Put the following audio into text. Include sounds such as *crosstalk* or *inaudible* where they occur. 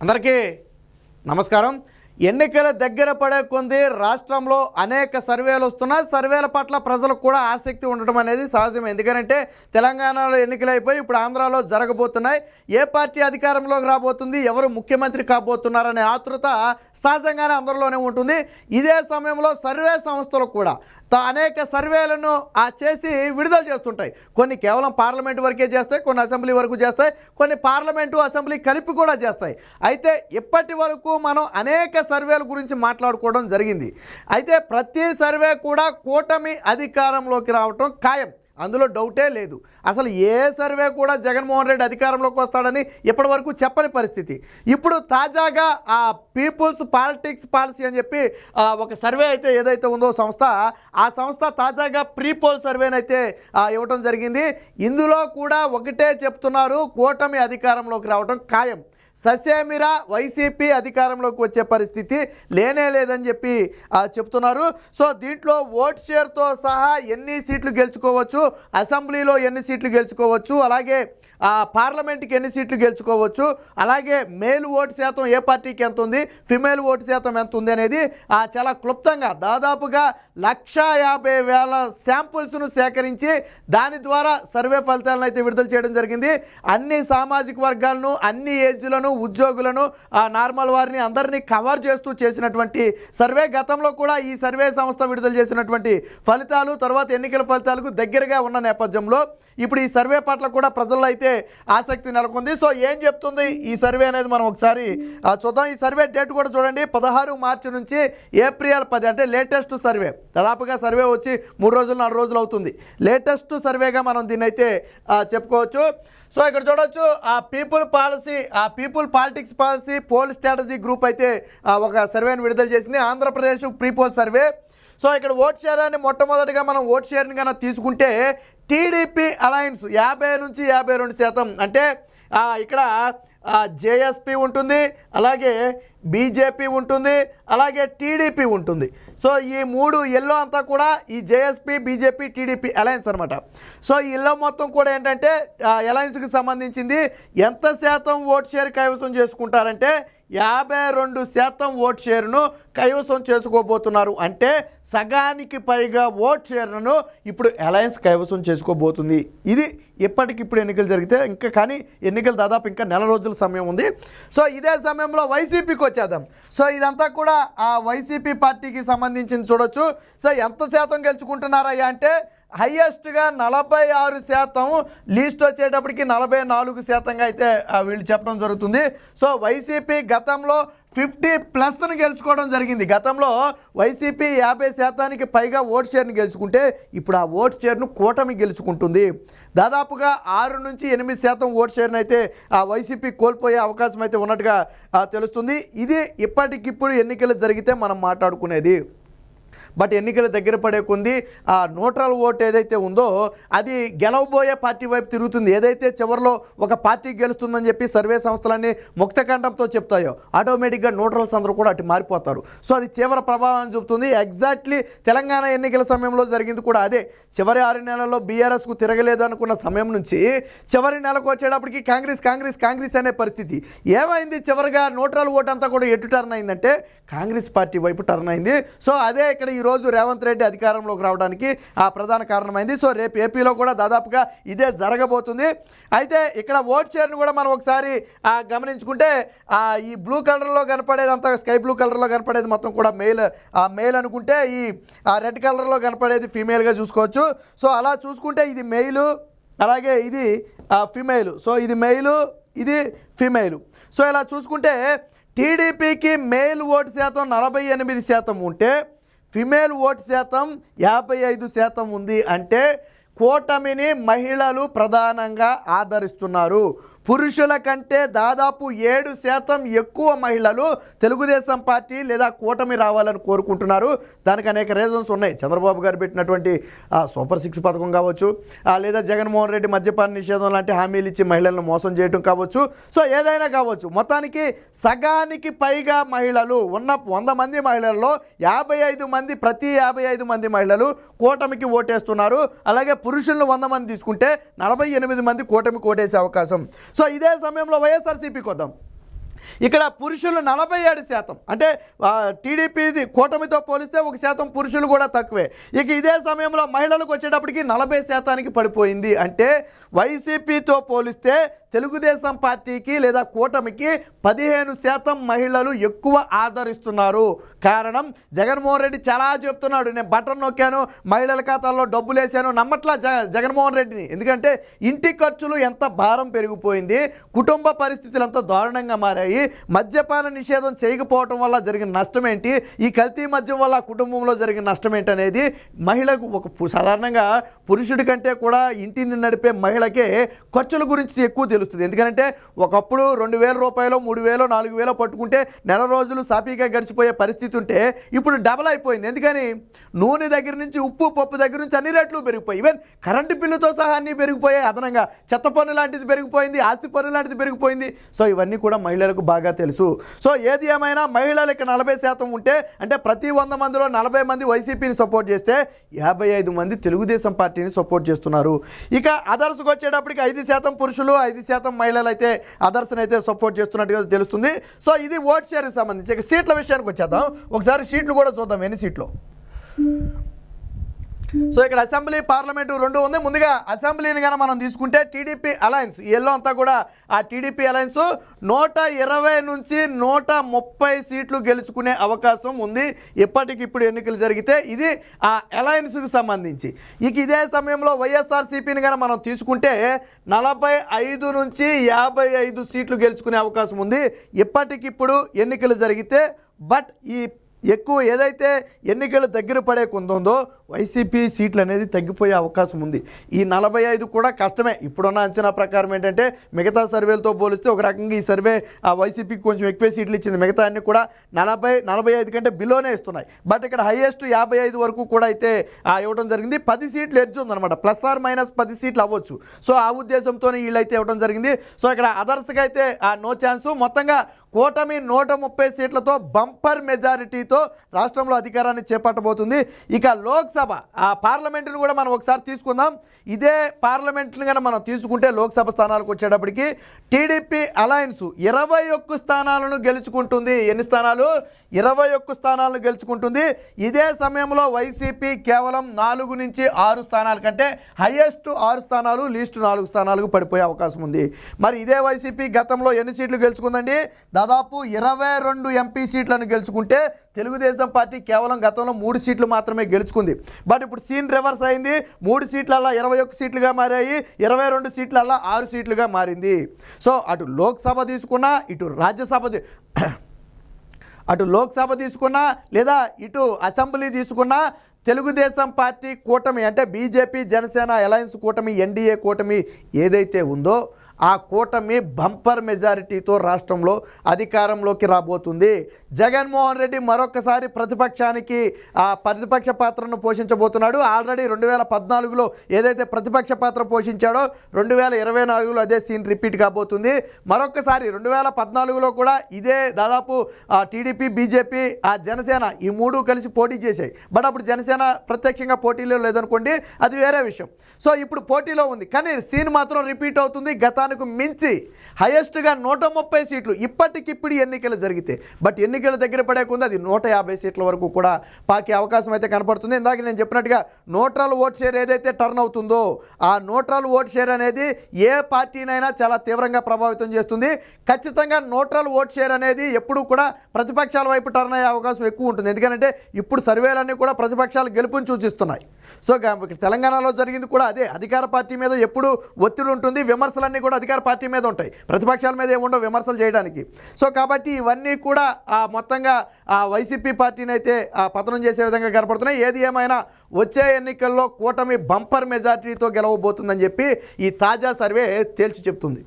అందరికీ నమస్కారం. ఎన్నికల దగ్గర పడే కొంది రాష్ట్రంలో అనేక సర్వేలు వస్తున్నా సర్వేల పట్ల ప్రజలకు కూడా ఆసక్తి ఉండటం అనేది సహజం ఎందుకంటే తెలంగాణలో ఎన్నికలు అయిపోయి ఇప్పుడు ఆంధ్రాలో జరగబోతున్నాయి. ఏ పార్టీ అధికారంలోకి రాబోతుంది? ఎవరు ముఖ్యమంత్రి కాబోతున్నారనే ఆతృత సహజంగానే అందరిలోనే ఉంటుంది. ఇదే సమయంలో సర్వే సంస్థలు కూడా అనేక సర్వేలను ఆ చేసి విడుదల చేస్తుంటాయి. కొన్ని కేవలం పార్లమెంట్ వరకే చేస్తాయి కొన్ని అసెంబ్లీ వరకు చేస్తాయి కొన్ని పార్లమెంటు అసెంబ్లీ కలిపి కూడా చేస్తాయి. అయితే ఇప్పటి వరకు మనం అనేక సర్వేల గురించి మాట్లాడుకోవడం జరిగింది. అయితే ప్రతి సర్వే కూడా కూటమి అధికారంలోకి రావటం ఖాయం. అందులో డౌటే లేదు. అసలు ఏ సర్వే కూడా జగన్మోహన్ రెడ్డి అధికారంలోకి వస్తాడని ఇప్పటి వరకు చెప్పని పరిస్థితి. ఇప్పుడు తాజాగా ఆ పీపుల్స్ పాలిటిక్స్ పాలసీ అని చెప్పి ఒక సర్వే అయితే ఏదైతే ఉందో సంస్థ ఆ సంస్థ తాజాగా ప్రీ పోల్ సర్వేని అయితే ఇవ్వటం జరిగింది. ఇందులో కూడా ఒకటే చెప్తున్నారు కూటమి అధికారంలోకి రావడం ఖాయం. ససేమిరా వైసీపీ అధికారంలోకి వచ్చే పరిస్థితి లేనే లేదని చెప్పి చెప్తున్నారు. సో దీంట్లో ఓట్ షేర్తో సహా ఎన్ని సీట్లు గెలుచుకోవచ్చు అసెంబ్లీలో ఎన్ని సీట్లు గెలుచుకోవచ్చు అలాగే ఆ, పార్లమెంట్కి ఎన్ని సీట్లు గెలుచుకోవచ్చు అలాగే మేల్ ఓటు శాతం ఏ పార్టీకి ఎంత ఉంది ఫిమేల్ ఓటు శాతం ఎంత ఉంది అనేది చాలా క్లుప్తంగా దాదాపుగా లక్ష యాభై వేల శాంపుల్స్ను సేకరించి దాని ద్వారా సర్వే ఫలితాలను అయితే విడుదల చేయడం జరిగింది. అన్ని సామాజిక వర్గాలను అన్ని ఏజ్లను ఉద్యోగులను ఆ నార్మల్ వారిని అందరినీ కవర్ చేస్తూ చేసినటువంటి సర్వే గతంలో కూడా ఈ సర్వే సంస్థ విడుదల చేసినటువంటి ఫలితాలు తర్వాత ఎన్నికల ఫలితాలకు దగ్గరగా ఉన్న నేపథ్యంలో ఇప్పుడు ఈ సర్వే పట్ల కూడా ప్రజల్లో అయితే ఆసక్తి నెలకొంది. సో ఏం చెప్తుంది ఈ సర్వే అనేది మనం ఒకసారి చూద్దాం. ఈ సర్వే డేట్ కూడా చూడండి. పదహారు మార్చి నుంచి ఏప్రిల్ పది అంటే లేటెస్ట్ సర్వే. దాదాపుగా సర్వే వచ్చి మూడు రోజులు నాలుగు రోజులు అవుతుంది. లేటెస్ట్ సర్వేగా మనం దీన్ని అయితే చెప్పుకోవచ్చు. సో ఇక్కడ చూడొచ్చు ఆ పీపుల్ పాలసీ ఆ people politics policy poll strategy group అయితే ఒక సర్వేను విడుదల చేసింది. Andhra Pradesh pre poll survey so ఇక్కడ ఓట్ షేర్ అని మొట్టమొదటిగా మనం ఓట్ షేర్ని కనుక తీసుకుంటే టీడీపీ అలయన్స్ యాభై నుంచి యాభై రెండు శాతం. అంటే ఇక్కడ జేఎస్పీ ఉంటుంది అలాగే బీజేపీ ఉంటుంది అలాగే టీడీపీ ఉంటుంది. సో ఈ మూడు ఎల్లో అంతా కూడా ఈ జేఎస్పీ బీజేపీ టీడీపీ అలయన్స్ అనమాట సో ఈ ఎల్లో మొత్తం కూడా ఏంటంటే అలయన్స్కి సంబంధించింది ఎంత శాతం ఓట్ షేర్ కైవసం చేసుకుంటారంటే యాభై రెండు శాతం ఓట్ షేర్ను కైవసం చేసుకోబోతున్నారు. అంటే సగానికి పైగా ఓట్ షేర్లను ఇప్పుడు అలయన్స్ కైవసం చేసుకోబోతుంది. ఇది ఇప్పటికిప్పుడు ఎన్నికలు జరిగితే ఇంకా కానీ ఎన్నికలు దాదాపు ఇంకా నెల రోజుల సమయం ఉంది. సో ఇదే సమయంలో వైసీపీకి వచ్చేద్దాం. సో ఇదంతా కూడా ఆ వైసీపీ పార్టీకి సంబంధించింది చూడొచ్చు. సో ఎంత శాతం గెలుచుకుంటున్నారయ్యా అంటే హయ్యెస్ట్గా నలభై ఆరు శాతం లీస్ట్ వచ్చేటప్పటికి నలభై నాలుగు శాతంగా అయితే వీళ్ళు చెప్పడం జరుగుతుంది. సో వైసీపీ గతంలో ఫిఫ్టీ ప్లస్ను గెలుచుకోవడం జరిగింది. గతంలో వైసీపీ యాభై శాతానికి పైగా ఓట్ షేర్ని గెలుచుకుంటే ఇప్పుడు ఆ ఓట్ షేర్ను కూటమి గెలుచుకుంటుంది. దాదాపుగా ఆరు నుంచి ఎనిమిది శాతం ఓట్ షేర్ని అయితే ఆ వైసీపీ కోల్పోయే అవకాశం అయితే ఉన్నట్టుగా తెలుస్తుంది. ఇది ఇప్పటికిప్పుడు ఎన్నికలు జరిగితే మనం మాట్లాడుకునేది. బట్ ఎన్నికల దగ్గర పడే కొంది ఆ న్యూట్రల్ ఓట్ ఏదైతే ఉందో అది గెలవబోయే పార్టీ వైపు తిరుగుతుంది. ఏదైతే చివరిలో ఒక పార్టీ గెలుస్తుందని చెప్పి సర్వే సంస్థలన్నీ ముక్తకంఠంతో చెప్తాయో ఆటోమేటిక్గా న్యూట్రల్స్ అందరూ కూడా అటు మారిపోతారు. సో అది తీవ్ర ప్రభావాన్ని చూపుతుంది ఎగ్జాక్ట్లీ తెలంగాణ ఎన్నికల సమయంలో జరిగింది కూడా అదే. చివరి ఆరు నెలల్లో బీఆర్ఎస్కు తిరగలేదు అనుకున్న సమయం నుంచి చివరి నెలకు వచ్చేటప్పటికి కాంగ్రెస్ కాంగ్రెస్ కాంగ్రెస్ అనే పరిస్థితి. ఏమైంది చివరిగా న్యూట్రల్ ఓట్ అంతా కూడా ఎటు టర్న్ అయిందంటే కాంగ్రెస్ పార్టీ వైపు టర్న్ అయింది. సో అదే ఇక్కడ ఈరోజు రేవంత్ రెడ్డి అధికారంలోకి రావడానికి ఆ ప్రధాన కారణమైంది. సో రేపు ఏపీలో కూడా దాదాపుగా ఇదే జరగబోతుంది. అయితే ఇక్కడ ఓట్ షేర్ను కూడా మనం ఒకసారి గమనించుకుంటే ఈ బ్లూ కలర్లో కనపడేది అంతా స్కై బ్లూ కలర్లో కనపడేది మొత్తం కూడా మెయిల్ ఆ మెయిల్ అనుకుంటే ఈ రెడ్ కలర్లో కనపడేది ఫీమేల్గా చూసుకోవచ్చు. సో అలా చూసుకుంటే ఇది మెయిల్ అలాగే ఇది ఫిమేల్. సో ఇది మెయిల్ ఇది ఫిమేల్. సో ఇలా చూసుకుంటే టీడీపీకి మెయిల్ ఓటు శాతం నలభై ఎనిమిది శాతం ఉంటే ఫిమేల్ ఓటు శాతం యాభై ఐదు శాతం ఉంది అంటే కూటమిని మహిళలు ప్రధానంగా ఆదరిస్తున్నారు. పురుషుల కంటే దాదాపు ఏడు శాతం ఎక్కువ మహిళలు తెలుగుదేశం పార్టీ లేదా కూటమి రావాలని కోరుకుంటున్నారు. దానికి అనేక రీజన్స్ ఉన్నాయి. చంద్రబాబు గారు పెట్టినటువంటి సూపర్ సిక్స్ పథకం కావచ్చు లేదా జగన్మోహన్ రెడ్డి మద్యపాన నిషేధం లాంటి హామీలు ఇచ్చి మహిళలను మోసం చేయడం కావచ్చు. సో ఏదైనా కావచ్చు. మొత్తానికి సగానికి పైగా మహిళలు ఉన్న వంద మంది మహిళల్లో యాభై ఐదు మంది ప్రతి యాభై ఐదు మంది మహిళలు కూటమికి ఓటేస్తున్నారు. అలాగే పురుషులను వంద మంది తీసుకుంటే నలభై ఎనిమిది మంది కూటమికి ఓటేసే అవకాశం. సో ఇదే సమయంలో వైఎస్ఆర్సీపీకి వద్దాం ఇక్కడ పురుషులు నలభై ఏడు శాతం. అంటే టీడీపీది కూటమితో పోలిస్తే ఒక శాతం పురుషులు కూడా తక్కువే. ఇక ఇదే సమయంలో మహిళలకు వచ్చేటప్పటికి నలభై శాతానికి పడిపోయింది. అంటే వైసీపీతో పోలిస్తే తెలుగుదేశం పార్టీకి లేదా కూటమికి పదిహేను శాతం మహిళలు ఎక్కువ ఆదరిస్తున్నారు. కారణం జగన్మోహన్ రెడ్డి చాలా చెప్తున్నాడు. నేను బటన్ నొక్కాను మహిళల ఖాతాల్లో డబ్బులు వేసాను నమ్మట్లా జ జగన్మోహన్ రెడ్డిని. ఎందుకంటే ఇంటి ఖర్చులు ఎంత భారం పెరిగిపోయింది కుటుంబ పరిస్థితులు ఎంత దారుణంగా మారాయి మద్యపాన నిషేధం చేయకపోవటం వల్ల జరిగిన నష్టం ఏంటి ఈ కల్తీ మద్యం వల్ల కుటుంబంలో జరిగిన నష్టం ఏంటి అనేది మహిళకు ఒక సాధారణంగా పురుషుడి కంటే కూడా ఇంటిని నడిపే మహిళకే ఖర్చుల గురించి ఎక్కువ తెలుస్తుంది. ఎందుకంటే ఒకప్పుడు రెండు వేల రూపాయలు మూడు వేలు నాలుగు వేలు పట్టుకుంటే నెల రోజులు సాఫీగా గడిచిపోయే పరిస్థితి ఉంటే ఇప్పుడు డబల్ అయిపోయింది. ఎందుకని? నూనె దగ్గర నుంచి ఉప్పు పప్పు దగ్గర నుంచి అన్ని రేట్లు పెరిగిపోయి ఈవెన్ కరెంటు బిల్లుతో సహా అన్నీ పెరిగిపోయాయి. అదనంగా చెత్త పన్ను లాంటిది పెరిగిపోయింది ఆస్తి పన్ను లాంటిది పెరిగిపోయింది. సో ఇవన్నీ కూడా మహిళలకు బాగా తెలుసు. సో ఏది ఏమైనా మహిళలు ఇక్కడ నలభై శాతం ఉంటే అంటే ప్రతి వంద మందిలో నలభై మంది వైసీపీని సపోర్ట్ చేస్తే యాభై ఐదు మంది తెలుగుదేశం పార్టీని సపోర్ట్ చేస్తున్నారు. ఇక అదర్స్కి వచ్చేటప్పటికి ఐదు శాతం పురుషులు ఐదు శాతం మహిళలు అయితే అదర్స్ని అయితే సపోర్ట్ చేస్తున్నట్టుగా తెలుస్తుంది. సో ఇది ఓట్ షేర్కి సంబంధించి. ఇక సీట్ల విషయానికి వచ్చేద్దాం. ఒకసారి సీట్లు కూడా చూద్దాం. ఎన్ని సీట్లు? సో ఇక్కడ అసెంబ్లీ పార్లమెంటు రెండు ఉంది. ముందుగా అసెంబ్లీని కనుక మనం తీసుకుంటే టీడీపీ అలయన్స్ ఎల్లో అంతా కూడా ఆ టీడీపీ అలయన్స్ నూట ఇరవై నుంచి నూట ముప్పై సీట్లు గెలుచుకునే అవకాశం ఉంది. ఇప్పటికిప్పుడు ఎన్నికలు జరిగితే ఇది ఆ అలయన్స్కి సంబంధించి. ఇక ఇదే సమయంలో వైఎస్ఆర్సీపీని కనుక మనం తీసుకుంటే నలభై ఐదు నుంచి యాభై ఐదు సీట్లు గెలుచుకునే అవకాశం ఉంది. ఇప్పటికిప్పుడు ఎన్నికలు జరిగితే బట్ ఈ ఎక్కువ ఏదైతే ఎన్నికలు దగ్గర పడే ఉందో వైసీపీ సీట్లు అనేది తగ్గిపోయే అవకాశం ఉంది. ఈ నలభై ఐదు కూడా కష్టమే. ఇప్పుడున్న అంచనా ప్రకారం ఏంటంటే మిగతా సర్వేలతో పోలిస్తే ఒక రకంగా ఈ సర్వే ఆ వైసీపీకి కొంచెం ఎక్కువ సీట్లు ఇచ్చింది. మిగతా అన్ని కూడా నలభై నలభై ఐదు కంటే బిలోనే ఇస్తున్నాయి. బట్ ఇక్కడ హైయెస్ట్ యాభై ఐదు వరకు కూడా అయితే ఆ, ఇవ్వడం జరిగింది. పది సీట్లు ఎడ్జ్ ఉందన్నమాట. ప్లస్ ఆర్ మైనస్ పది సీట్లు అవ్వచ్చు. సో ఆ ఉద్దేశంతోనే వీళ్ళైతే ఇవ్వడం జరిగింది. సో ఇక్కడ అదర్స్గా అయితే ఆ నో ఛాన్సు. మొత్తంగా కూటమి నూట ముప్పై సీట్లతో బంపర్ మెజారిటీతో రాష్ట్రంలో అధికారాన్ని చేపట్టబోతుంది. ఇక లోక్సభ ఆ పార్లమెంటును కూడా మనం ఒకసారి తీసుకుందాం. ఇదే పార్లమెంట్ని కనుక మనం తీసుకుంటే లోక్సభ స్థానాలకు వచ్చేటప్పటికి టీడీపీ అలయన్స్ ఇరవై ఒక్క స్థానాలను గెలుచుకుంటుంది. ఎన్ని స్థానాలు? ఇరవై ఒక్క స్థానాలను గెలుచుకుంటుంది. ఇదే సమయంలో వైసీపీ కేవలం నాలుగు నుంచి ఆరు స్థానాల కంటే హైయెస్ట్ ఆరు స్థానాలు లీస్ట్ నాలుగు స్థానాలకు పడిపోయే అవకాశం ఉంది. మరి ఇదే వైసీపీ గతంలో ఎన్ని సీట్లు గెలుచుకుందండి? దాదాపు ఇరవై రెండు ఎంపీ సీట్లను గెలుచుకుంటే తెలుగుదేశం పార్టీ కేవలం గతంలో మూడు సీట్లు మాత్రమే గెలుచుకుంది. బట్ ఇప్పుడు సీన్ రివర్స్ అయింది. మూడు సీట్లల్లా ఇరవై ఒక్క సీట్లుగా మారాయి. ఇరవై రెండు సీట్లల్లా ఆరు సీట్లుగా మారింది. సో అటు లోక్సభ తీసుకున్నా ఇటు రాజ్యసభ *clears throat* అటు లోక్సభ తీసుకున్నా లేదా ఇటు అసెంబ్లీ తీసుకున్నా తెలుగుదేశం పార్టీ కూటమి అంటే బీజేపీ జనసేన అలయన్స్ కూటమి ఎన్డీఏ కూటమి ఏదైతే ఉందో ఆ కూటమి బంపర్ మెజారిటీతో రాష్ట్రంలో అధికారంలోకి రాబోతుంది. జగన్మోహన్ రెడ్డి మరొకసారి ప్రతిపక్షానికి ఆ ప్రతిపక్ష పాత్రను పోషించబోతున్నాడు. ఆల్రెడీ రెండు వేల పద్నాలుగులో ఏదైతే ప్రతిపక్ష పాత్ర పోషించాడో రెండు వేల ఇరవై నాలుగులో అదే సీన్ రిపీట్ కాబోతుంది. మరొకసారి రెండు వేల పద్నాలుగులో కూడా ఇదే దాదాపు టీడీపీ బీజేపీ ఆ జనసేన ఈ మూడు కలిసి పోటీ చేశాయి. బట్ అప్పుడు జనసేన ప్రత్యక్షంగా పోటీలో లేదనుకోండి అది వేరే విషయం. సో ఇప్పుడు పోటీలో ఉంది. కానీ సీన్ మాత్రం రిపీట్ అవుతుంది. దానికి మించి హయెస్ట్గా నూట ముప్పై సీట్లు ఇప్పటికిప్పుడు ఎన్నికలు జరిగితే. బట్ ఎన్నికల దగ్గర పడేకుంది అది నూట యాభై సీట్ల వరకు కూడా పాకే అవకాశం అయితే కనపడుతుంది. ఇందాక నేను చెప్పినట్టుగా నోట్రల్ ఓట్ షేర్ ఏదైతే టర్న్ అవుతుందో ఆ నోట్రల్ ఓట్ షేర్ అనేది ఏ పార్టీనైనా చాలా తీవ్రంగా ప్రభావితం చేస్తుంది. ఖచ్చితంగా నోట్రల్ ఓట్ షేర్ అనేది ఎప్పుడు కూడా ప్రతిపక్షాల వైపు టర్న్ అయ్యే అవకాశం ఎక్కువ ఉంటుంది. ఎందుకంటే ఇప్పుడు సర్వేలన్నీ కూడా ప్రతిపక్షాలు గెలుపుని సూచిస్తున్నాయి. సో తెలంగాణలో జరిగింది కూడా అదే. అధికార పార్టీ మీద ఎప్పుడు ఒత్తిడి ఉంటుంది. విమర్శలన్నీ కూడా అధికార పార్టీ మీద ఉంటాయి. ప్రతిపక్షాల మీద ఏముండవు విమర్శలు చేయడానికి. సో కాబట్టి ఇవన్నీ కూడా ఆ మొత్తంగా ఆ వైసీపీ పార్టీని అయితే ఆ పతనం చేసే విధంగా కనపడుతున్నాయి. ఏది ఏమైనా వచ్చే ఎన్నికల్లో కూటమి బంపర్ మెజార్టీతో గెలవబోతుందని చెప్పి ఈ తాజా సర్వే తేల్చి చెప్తుంది.